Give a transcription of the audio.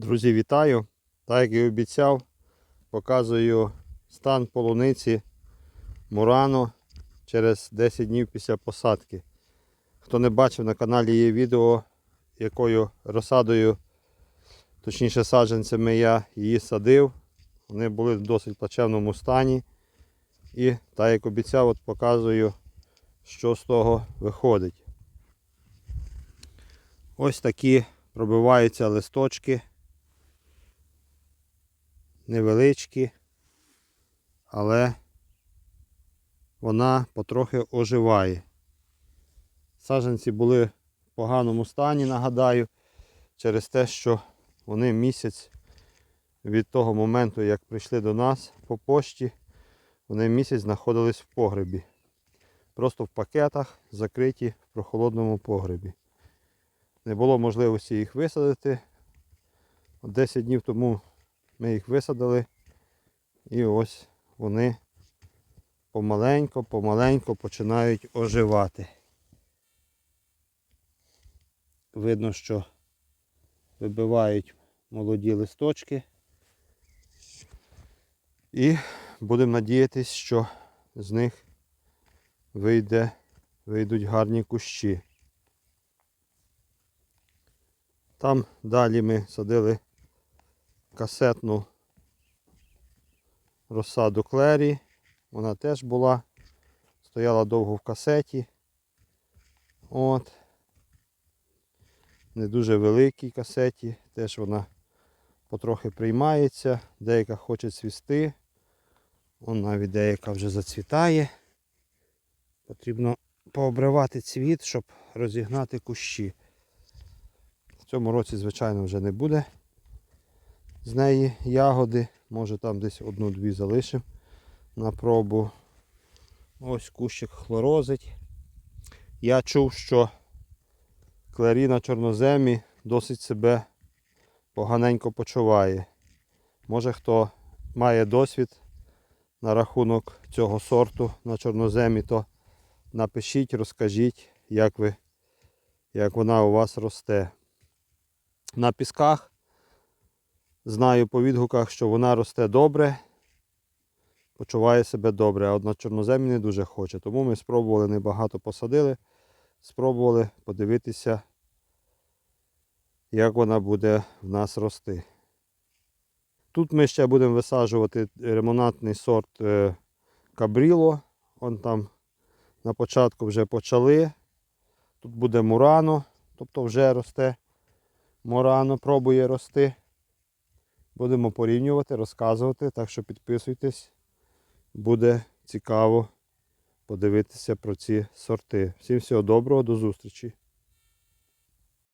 Друзі, вітаю! Так як і обіцяв, показую стан полуниці Мурано через 10 днів після посадки. Хто не бачив, на каналі є відео, якою розсадою, точніше саджанцями я її садив. Вони були в досить плачевному стані. І так як обіцяв, от показую, що з того виходить. Ось такі пробиваються листочки. Невеличкі, але вона потрохи оживає. Саджанці були в поганому стані, нагадаю, через те, що вони місяць від того моменту, як прийшли до нас по пошті, вони місяць знаходились в погребі. Просто в пакетах, закриті в прохолодному погребі. Не було можливості їх висадити. 10 днів тому ми їх висадили. І ось вони помаленько, помаленько починають оживати. Видно, що вибивають молоді листочки. І будемо надіятись, що з них вийде, вийдуть гарні кущі. Там далі ми садили касетну розсаду клері. Вона теж була, стояла довго в касеті. От. Не дуже великій касеті, теж вона потрохи приймається, деяка хоче цвісти. Вон навіть деяка вже зацвітає. Потрібно пообривати цвіт, щоб розігнати кущі. В цьому році, звичайно, вже не буде з неї ягоди. Може там десь одну-дві залишимо на пробу. Ось кущик хлорозить. Я чув, що клері на чорноземі досить себе поганенько почуває. Може хто має досвід на рахунок цього сорту на чорноземі, то напишіть, розкажіть, як ви, як вона у вас росте. На пісках знаю по відгуках, що вона росте добре, почуває себе добре, а от на чорноземі не дуже хоче. Тому ми спробували небагато посадили, спробували подивитися, як вона буде в нас рости. Тут ми ще будемо висаджувати ремонантний сорт е, Кабріло. Он там на початку вже почали. Тут буде Мурано, тобто вже росте. Мурано пробує рости. Будемо порівнювати, розказувати, так що підписуйтесь. Буде цікаво подивитися про ці сорти. Всім всього доброго, до зустрічі!